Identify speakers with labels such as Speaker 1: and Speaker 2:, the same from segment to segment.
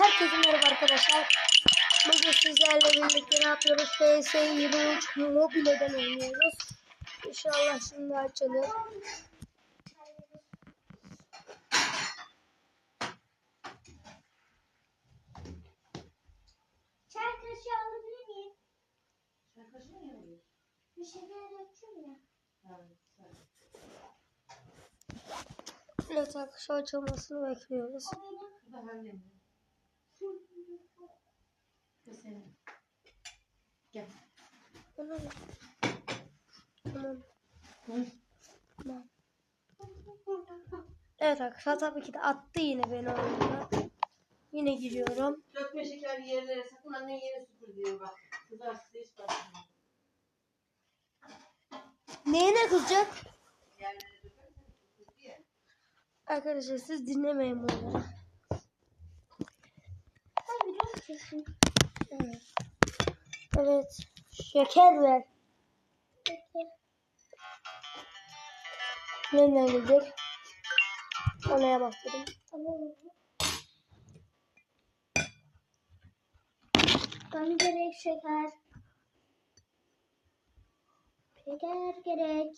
Speaker 1: Herkese merhaba arkadaşlar. Bugün sizlerle birlikte ne yapıyoruz? PS 23 mobileden oynuyoruz. İnşallah şimdi açılır.
Speaker 2: Çay kaşığı alabilir miyim?
Speaker 3: Mı alıyorsun?
Speaker 2: Bir şeyler döktüm ya.
Speaker 3: Sen.
Speaker 1: Evet arkadaşlar açılmasını bekliyoruz.
Speaker 2: O benim.
Speaker 3: Bu da annem. Bu senin. Gel.
Speaker 1: Tamam. Tamam.
Speaker 3: Hı.
Speaker 1: Tamam. Evet arkadaşlar tabii ki de attı yine beni oyuna. Yine giriyorum.
Speaker 3: Dökme şeker yerlere sakın annen yeni süpür diyor bak. Kızarsın hiç bakmıyor.
Speaker 1: Neyine kızacak?
Speaker 3: Yerlere dökersen süpür diye.
Speaker 1: Arkadaşlar siz dinlemeyin bunları.
Speaker 2: Sen biliyor musun?
Speaker 1: Evet. Şeker ver.
Speaker 2: Peki.
Speaker 1: Nereden gidecek? Onaya bastırdım.
Speaker 2: Tamam. Bana gerek şeker. Şeker gerek.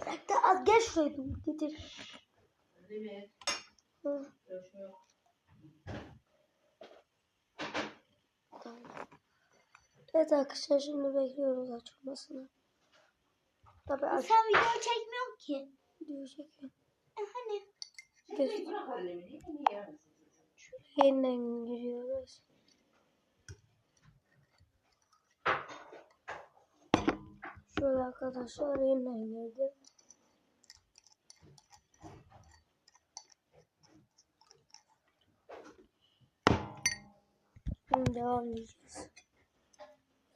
Speaker 1: Bırak da az geç şuraya getir.
Speaker 3: Öyle mi?
Speaker 1: Hı,
Speaker 3: Dökme
Speaker 1: tamam. Evet arkadaşlar şimdi bekliyoruz açılmasını. Tabii aç
Speaker 2: Sen video çekmiyorsun ki.
Speaker 1: diyor şeker.
Speaker 2: E hani?
Speaker 1: Yeniden giriyoruz. Şöyle arkadaşlar yeniden girdim. Şimdi devam edeceğiz.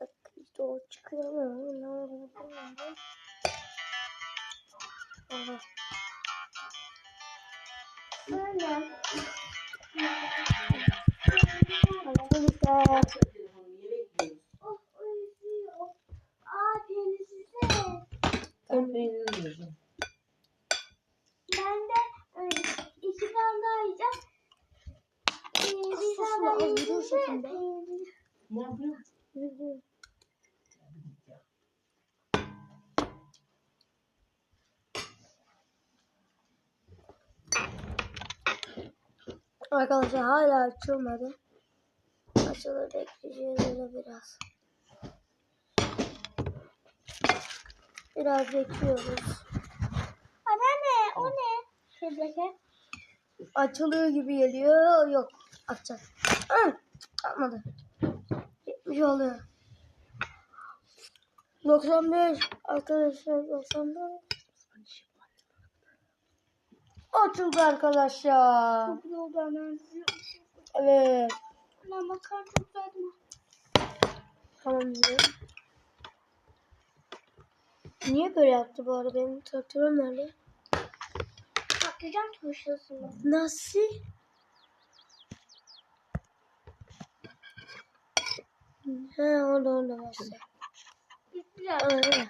Speaker 1: Bak işte o çıkıyor mu? Ne oluyor? Allah.
Speaker 2: Böyle.
Speaker 1: Arkadaşlar.
Speaker 3: Telefonu yemek yiyoruz.
Speaker 2: Of uyuyor. Aa peynirsize.
Speaker 3: Ben peynir yiyeceğim.
Speaker 2: Ben de e, iki tane daha yiyeceğim. Ee, bir
Speaker 1: Sosla
Speaker 2: tane daha
Speaker 1: az bir
Speaker 2: yiyeceğim de,
Speaker 1: şekilde.
Speaker 2: e,
Speaker 3: Ne yapıyorsun?
Speaker 1: Yürü. Arkadaşlar hala açılmadı. Açılır bekleyeceğiz öyle biraz. Biraz bekliyoruz.
Speaker 2: Anneanne o ne? Şuradaki.
Speaker 1: Açılıyor gibi geliyor. Yok. Açacak. Hı, Atmadı. 70 oluyor. 95 arkadaşlar 95 Açıldı arkadaşlar. Evet.
Speaker 2: Anne bakar çok mi?
Speaker 1: Tamam diyorum. Niye böyle yaptı bu arada benim traktörüm nerede?
Speaker 2: Patlıcan turşusu mu?
Speaker 1: Nasıl? He orada orada.
Speaker 2: Güzel.
Speaker 1: Öyle.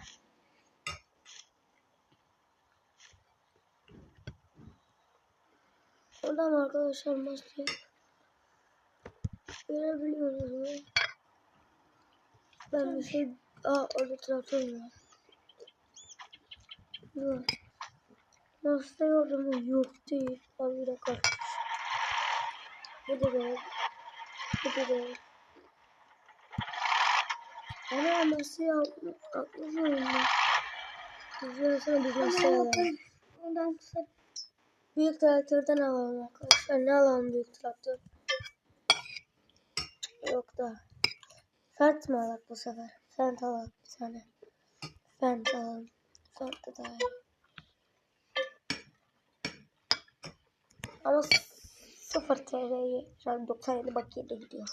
Speaker 1: Oradan arkadaşlar masayı görebiliyoruz mu? Ben bir şey... Aa orada traktör var. Yok. Orada mı? Yok değil. Abi bir dakika. Bu da değil. Bu da değil. Ana masayı atmış oyunda. Güzelsene biz masayı alalım.
Speaker 2: Ondan kısa.
Speaker 1: Büyük traktörden alalım arkadaşlar. Ne alalım büyük traktör? Yok da. Fent mi alalım bu sefer? Fent alalım bir tane. Fent alalım. Fent de daha iyi. Ama 0 TL'ye şu an 97 bakiyede gidiyor.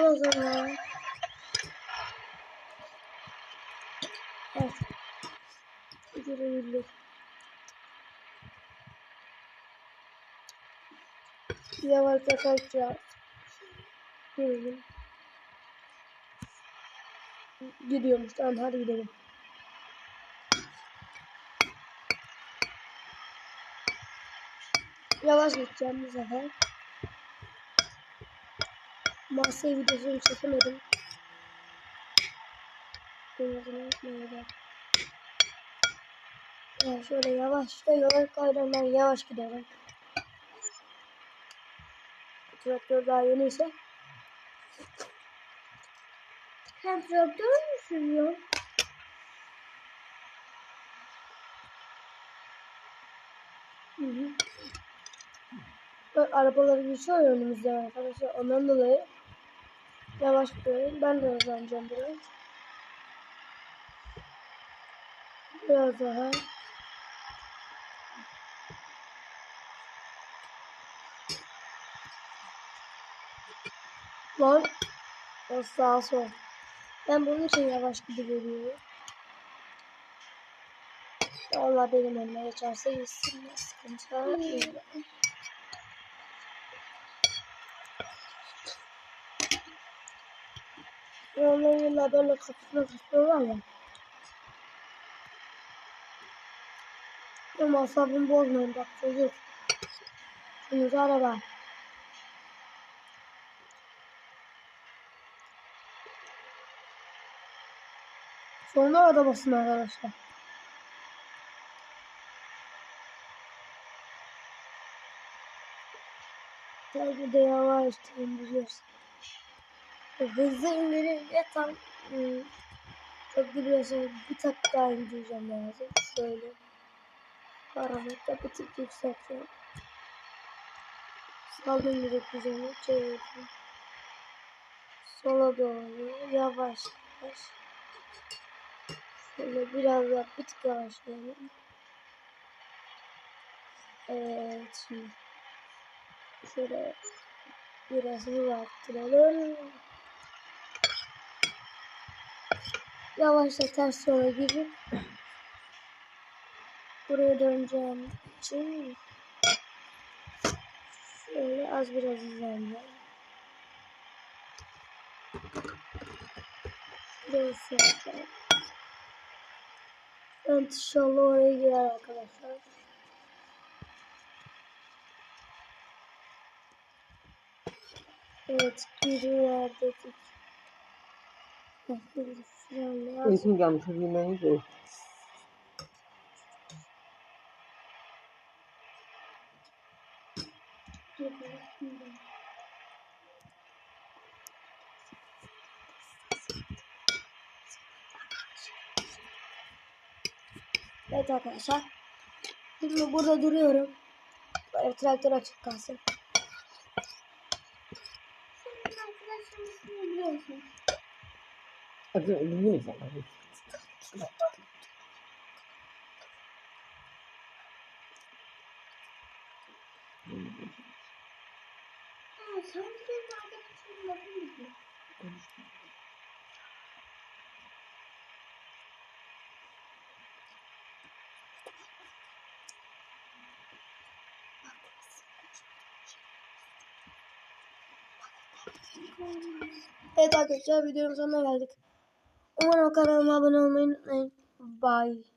Speaker 1: O zaman Evet. Görebildik. Yavaş yavaşça. Yürüyelim. Gidiyormuş. Tamam hadi gidelim. Yavaş gideceğim bu sefer. Masaya videosunu çekemedim. Gözünü yapmaya yani şöyle yavaş da yola kaydan yavaş gidelim. Traktör daha yeni ise
Speaker 2: Sen traktör mü sürüyorsun?
Speaker 1: Hı hı. Bak, arabalar geçiyor önümüzden arkadaşlar. Ondan dolayı yavaş gidiyorum. Ben de hızlanacağım biraz. Biraz daha. Lan. O sağ sol. Ben bunun için yavaş gidiyorum. Allah benim önüme geçerse gitsin. Sıkıntı yok. Onların yıllar böyle kapısına kısıyorlar ya. Ama asabımı bozmayın bak çocuk. Şimdi araba. Sonra arabasın arkadaşlar. Tabii de yavaş indiriyorsun. Hızlı indirince tam ıı, çok biliyorsun bir tak daha indireceğim lazım. Şöyle. Parametre bir tık yükselteceğim. Saldım direkt üzerine çevirdim. Sola doğru yavaş yavaş. Şöyle biraz daha bir tık yavaşlayalım. Evet şimdi. Şöyle biraz hızlı arttıralım. Yavaşça ters yola girip buraya döneceğim için şöyle az biraz hızlanacağım. Biraz yapacağım. Evet inşallah oraya girer arkadaşlar. Evet giriyor dedik.
Speaker 3: Uykum gelmiş. Uyumayı da.
Speaker 1: Evet arkadaşlar. Şimdi burada duruyorum. Böyle traktör açık kalsın.
Speaker 2: Senin arkadaşın ismini biliyorsun. Arkadaşının lafını biliyorsun.
Speaker 1: Evet arkadaşlar videonun sonuna geldik. Umarım kanalıma abone olmayı unutmayın. Bye.